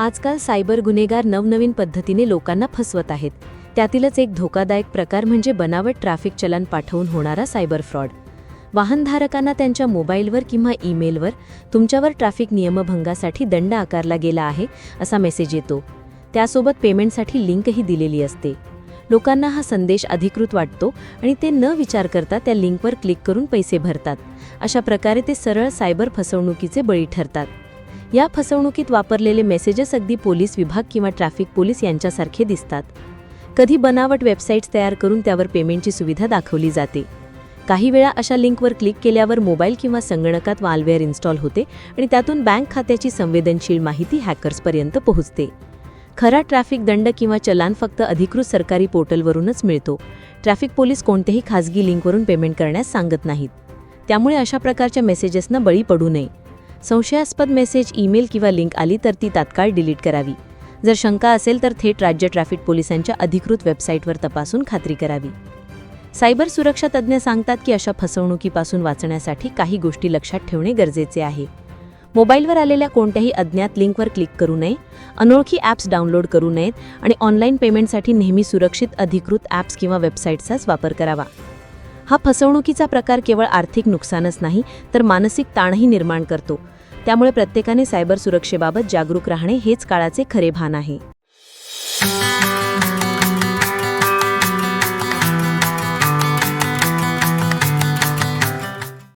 आजकाल सायबर गुन्हेगार नवनवीन पद्धतीने लोकांना फसवत आहेत. त्यातीलच एक धोकादायक प्रकार म्हणजे बनावट ट्रॅफिक चलन पाठवून होणारा सायबर फ्रॉड. वाहनधारकांना त्यांच्या मोबाईलवर किंवा ईमेलवर तुमच्यावर ट्रॅफिक नियमभंगासाठी दंड आकारला गेला आहे असा मेसेज येतो. त्यासोबत पेमेंटसाठी लिंकही दिलेली असते. लोकांना हा संदेश अधिकृत वाटतो आणि ते न विचार करता त्या लिंकवर क्लिक करून पैसे भरतात. अशा प्रकारे ते सरळ सायबर फसवणुकीचे बळी ठरतात. या फसवणुकीत वापरलेले मेसेजेस अगदी पोलीस विभाग किंवा ट्रॅफिक पोलीस यांच्यासारखे दिसतात. कधी बनावट वेबसाईट्स तयार करून त्यावर पेमेंटची सुविधा दाखवली जाते. काही वेळा अशा लिंकवर क्लिक केल्यावर मोबाईल किंवा संगणकात वालवेअर इन्स्टॉल होते आणि त्यातून बँक खात्याची संवेदनशील माहिती हॅकर्सपर्यंत पोहोचते. खरा ट्रॅफिक दंड किंवा चलान फक्त अधिकृत सरकारी पोर्टलवरूनच मिळतो. ट्रॅफिक पोलीस कोणत्याही खाजगी लिंकवरून पेमेंट करण्यास सांगत नाहीत. त्यामुळे अशा प्रकारच्या मेसेजेसना बळी पडू नये. संशयास्पद मेसेज ईमेल किंवा लिंक आली तर ती तात्काळ डिलीट करावी. जर शंका असेल तर थेट राज्य ट्रॅफिक पोलिसांच्या अधिकृत वेबसाईटवर तपासून खात्री करावी. सायबर सुरक्षा तज्ज्ञ सांगतात की अशा फसवणुकीपासून वाचण्यासाठी काही गोष्टी लक्षात ठेवणे गरजेचे आहे. मोबाईलवर आलेल्या कोणत्याही अज्ञात लिंकवर क्लिक करू नये अनोळखी ॲप्स डाउनलोड करू नयेत आणि ऑनलाईन पेमेंटसाठी नेहमी सुरक्षित अधिकृत ॲप्स किंवा वेबसाईट्सचाच वापर करावा. हा फसवणुकीचा प्रकार केवळ आर्थिक नुकसानच नाही तर मानसिक ताणही निर्माण करतो. त्यामुळे प्रत्येकाने सायबर सुरक्षेबाबत जागरूक राहणे हेच काळाचे खरे भान आहे.